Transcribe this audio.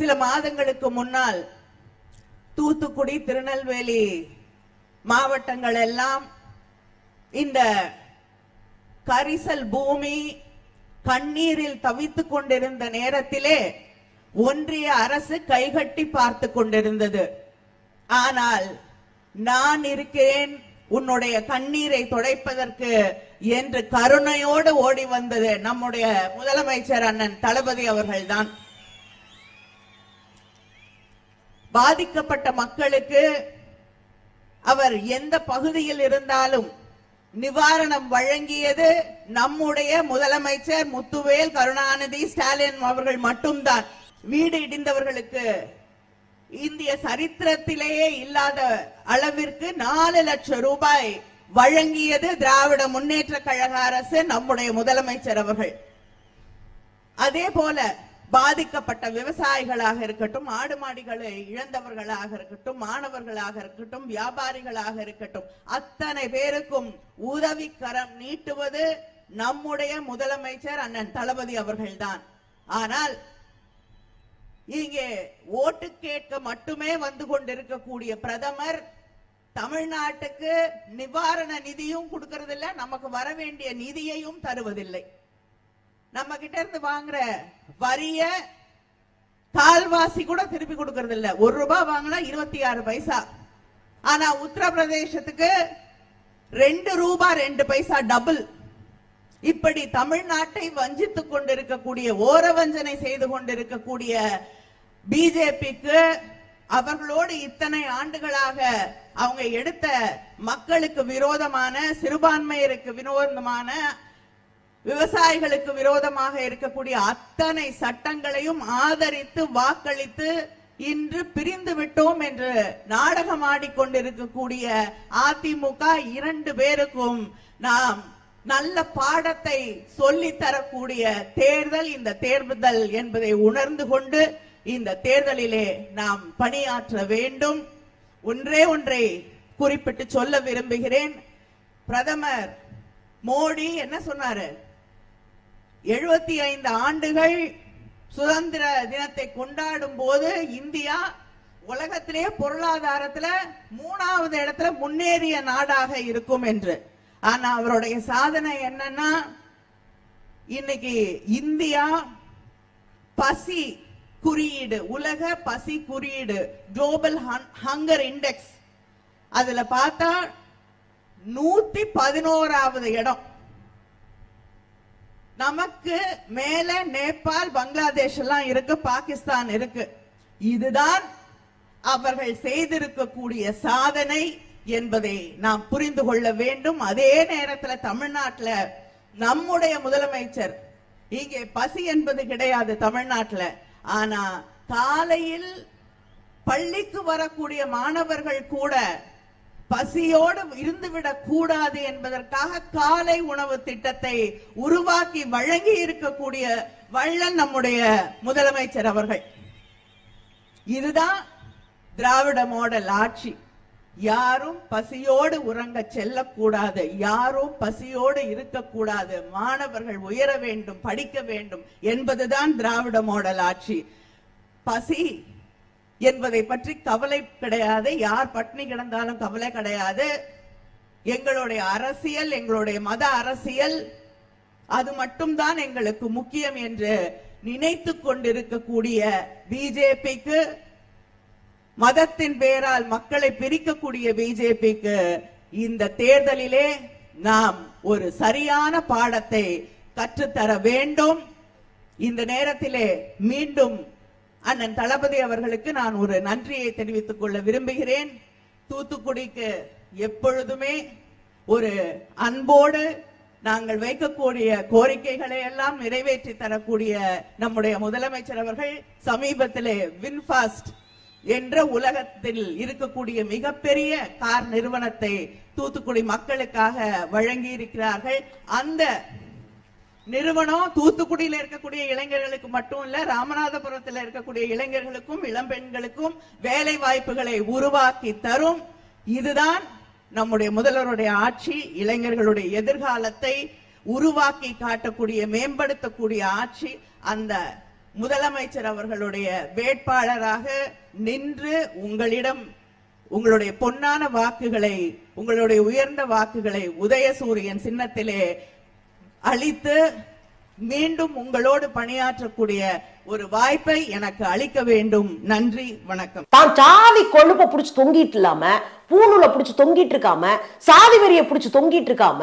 சில மாதங்களுக்கு முன்னால் தூத்துக்குடி திருநெல்வேலி மாவட்டங்கள் எல்லாம் இந்த கரிசல் பூமி கண்ணீரில் தவித்துக் கொண்டிருந்த நேரத்திலே ஒன்றிய அரசு கைகட்டி பார்த்து கொண்டிருந்தது. ஆனால் நான் இருக்கிறேன் உன்னுடைய கண்ணீரை துடைப்பதற்கு என்று கருணையோடு ஓடி வந்தது நம்முடைய முதலமைச்சர் அண்ணன் தளபதி அவர்கள்தான். பாதிக்கப்பட்ட மக்களுக்கு அவர் எந்த பகுதியில் இருந்தாலும் நிவாரணம் வழங்கியது நம்முடைய முதலமைச்சர் முத்துவேல் கருணாநிதி ஸ்டாலின் அவர்கள் மட்டும்தான். வீடு இடிந்தவர்களுக்கு இந்திய சரித்திரத்திலேயே இல்லாத அளவிற்கு நாலு லட்சம் ரூபாய் வழங்கியது திராவிட முன்னேற்ற கழக அரசு நம்முடைய முதலமைச்சர் அவர்கள். அதே போல பாதிக்கப்பட்ட விவசாயிகளாக இருக்கட்டும் ஆடு மாடிகளை இழந்தவர்களாக இருக்கட்டும் மாணவர்களாக இருக்கட்டும் வியாபாரிகளாக இருக்கட்டும் அத்தனை பேருக்கும் உதவி கரம் நீட்டுவது நம்முடைய முதலமைச்சர் அண்ணன் தளபதி அவர்கள்தான். ஆனால் இங்கே ஓட்டு கேட்க மட்டுமே வந்து கொண்டிருக்கக்கூடிய பிரதமர் தமிழ்நாட்டுக்கு நிவாரண நிதியும் கொடுக்கறதில்லை நமக்கு வர வேண்டிய நிதியையும் தருவதில்லை. நம்ம கிட்ட இருந்து வாங்குற வரிய கால்வாசி கூட திருப்பி கொடுக்கறது இல்ல ஒரு ரூபாய் வாங்கினா இருபத்தி ஆறு பைசா. ஆனா உத்தரப்பிரதேசத்துக்கு ரெண்டு ரூபாய் ரெண்டு பைசா டபுள். இப்படி தமிழ்நாட்டை வஞ்சித்துக் கொண்டிருக்கக்கூடிய ஓரவஞ்சனை செய்து கொண்டிருக்கக்கூடிய பிஜேபிக்கு அவர்களோடு இத்தனை ஆண்டுகளாக அவங்க எடுத்த மக்களுக்கு விரோதமான சிறுபான்மையருக்கு விரோதமான விவசாயிகளுக்கு விரோதமாக இருக்கக்கூடிய அத்தனை சட்டங்களையும் ஆதரித்து வாக்களித்து இன்று பிரிந்து விட்டோம் என்று நாடகம் ஆடிக்கொண்டிருக்கக்கூடிய அதிமுக இரண்டு பேருக்கும் நாம் நல்ல பாடத்தை சொல்லி தரக்கூடிய தேர்தல் இந்த தேர்தல் என்பதை உணர்ந்து கொண்டு இந்த தேர்தலிலே நாம் பணியாற்ற வேண்டும். ஒன்றே ஒன்றை குறிப்பிட்டு சொல்ல விரும்புகிறேன். பிரதமர் மோடி என்ன சொன்னாரு? எழுபத்தி ஐந்து ஆண்டுகள் சுதந்திர தினத்தை கொண்டாடும் போது இந்தியா உலகத்திலே பொருளாதாரத்துல மூணாவது இடத்துல முன்னேறிய நாடாக இருக்கும் என்று. ஆனா அவருடைய சாதனை என்னன்னா இன்னைக்கு இந்தியா பசி குறியீடு உலக பசி குறியீடு குளோபல் ஹங்கர் இண்டெக்ஸ் அதுல பார்த்தா நூத்தி பதினோராவது இடம். நமக்கு மேல நேபாள் பங்களாதேஷ் எல்லாம் இருக்கு பாகிஸ்தான் இருக்கு. இதுதான் அவர்கள் செய்திருக்கக்கூடிய சாதனை என்பதை நாம் புரிந்து கொள்ள வேண்டும். அதே நேரத்தில் தமிழ்நாட்டில் நம்முடைய முதலமைச்சர் இங்கே பசி என்பது கிடையாது தமிழ்நாட்டில். ஆனா காலையில் பள்ளிக்கு வரக்கூடிய மாணவர்கள் கூட பசியோடு இருந்துவிடக் கூடாது என்பதற்காக காலை உணவு திட்டத்தை உருவாக்கி வழங்கி இருக்கக்கூடிய வள்ளல் நம்முடைய முதலமைச்சர் அவர்கள். இதுதான் திராவிட மாடல் ஆட்சி. யாரும் பசியோடு உறங்க செல்லக்கூடாது யாரும் பசியோடு இருக்கக்கூடாது மாணவர்கள் உயர வேண்டும் படிக்க வேண்டும் என்பதுதான் திராவிட மாடல் ஆட்சி. பசி என்பதை பற்றி கவலை கிடையாது. யார் பட்டினி கிடந்தாலும் கவலை கிடையாது. எங்களுடைய அரசியல் எங்களுடைய மத அரசியல் அது மட்டும்தான் எங்களுக்கு முக்கியம் என்று நினைத்து கொண்டிருக்கக்கூடிய பிஜேபிக்கு மதத்தின் பேரால் மக்களை பிரிக்கக்கூடிய பிஜேபிக்கு இந்த தேர்தலிலே நாம் ஒரு சரியான பாடத்தை கற்றுத்தர வேண்டும். இந்த நேரத்திலே மீண்டும் அண்ணன் தளபதி அவர்களுக்கு நான் ஒரு நன்றியை தெரிவித்துக் கொள்ள விரும்புகிறேன். தூத்துக்குடிக்கு எப்பொழுதுமே ஒரு அன்போடு நாங்கள் வைக்கக்கூடிய கோரிக்கைகளை எல்லாம் நிறைவேற்றி தரக்கூடிய நம்முடைய முதலமைச்சர் அவர்கள் சமீபத்திலே வின்பாஸ்ட் என்ற உலகத்தில் இருக்கக்கூடிய மிகப்பெரிய கார் நிறுவனத்தை தூத்துக்குடி மக்களுக்காக வழங்கி இருக்கிறார்கள் அந்த நிறுவனம் தூத்துக்குடியில இருக்கக்கூடிய இளைஞர்களுக்கு மட்டும் இல்ல ராமநாதபுரத்துல இருக்கக்கூடிய இளைஞர்களுக்கும் இளம்பெண்களுக்கும் வேலை வாய்ப்புகளை உருவாக்கி தரும். இதுதான் நம்முடைய முதல்வருடைய ஆட்சி இளைஞர்களுடைய எதிர்காலத்தை உருவாக்கி காட்டக்கூடிய மேம்படுத்தக்கூடிய ஆட்சி. அந்த முதலமைச்சர் அவர்களுடைய வேட்பாளராக நின்று உங்களிடம் உங்களுடைய பொன்னான வாக்குகளை உங்களுடைய உயர்ந்த வாக்குகளை உதயசூரியன் சின்னத்திலே அளித்து மீண்டும் உங்களோடு பணியாற்றக்கூடிய ஒரு வாய்ப்பை எனக்கு அளிக்க வேண்டும். நன்றி வணக்கம். தான் சாதி கொழுப்ப புடிச்சு தொங்கிட்டு இல்லாம பூணூலை புடிச்சு தொங்கிட்டு இருக்காம சாதி வெறிய புடிச்சு தொங்கிட்டு இருக்காம